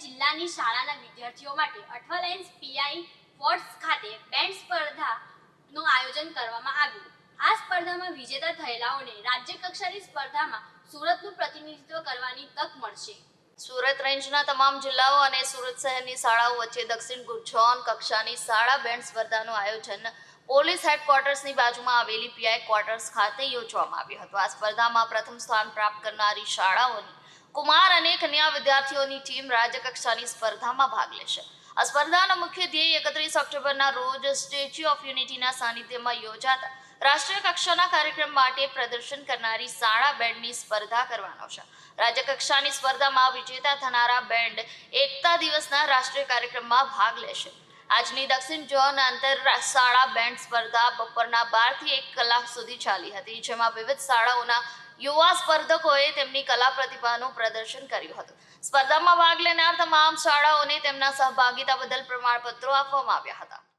જિલ્લાની શાળાના વિદ્યાર્થીઓ માટે અઠવાલાઇન્સ પીઆઈ વોટ્સ ખાતે બેન્ડ સ્પર્ધાનું આયોજન કરવામાં આવ્યું. આ સ્પર્ધામાં વિજેતા થયેલાઓને રાજ્ય કક્ષાની સ્પર્ધામાં સુરતનું પ્રતિનિધિત્વ કરવાની તક મળશે. સુરત રેન્જના તમામ જિલ્લાઓ અને સુરત શહેરની શાળાઓ વચ્ચે દક્ષિણ ગુજોન કક્ષાની શાળા બેન્ડ સ્પર્ધાનું આયોજન પોલીસ હેડક્વાર્ટર્સની બાજુમાં આવેલી પીઆઈ ક્વાર્ટર્સ ખાતે યોજવામાં આવ્યું હતું. આ સ્પર્ધામાં પ્રથમ સ્થાન પ્રાપ્ત કરનારી શાળાઓની કુમાર અને કન્યા વિદ્યાર્થીઓની ટીમ રાજ્યકક્ષાની સ્પર્ધામાં ભાગ લેશે. આ સ્પર્ધાનો મુખ્ય ધ્યેય એકત્રીસ ઓક્ટોબરના રોજ સ્ટેચ્યુ ઓફ યુનિટીના સાનિધ્યમાં યોજાતા રાષ્ટ્રીય કક્ષાના કાર્યક્રમ માટે પ્રદર્શન કરનારી શાળા બેન્ડની સ્પર્ધા કરવાનો છે. રાજ્ય કક્ષાની સ્પર્ધામાં વિજેતા થનારા બેન્ડ એકતા દિવસના રાષ્ટ્રીય કાર્યક્રમમાં ભાગ લેશે. આજની દક્ષિણ ઝોન આંતર શાળા બેન્ડ સ્પર્ધા બપોરના બારથી એક કલાક સુધી ચાલી હતી, જેમાં વિવિધ શાળાઓના યુવા સ્પર્ધકોએ તેમની કલા પ્રતિભાનું પ્રદર્શન કર્યું હતું. સ્પર્ધામાં ભાગ લેનાર તમામ શાળાઓને તેમના સહભાગિતા બદલ પ્રમાણપત્રો આપવામાં આવ્યા હતા.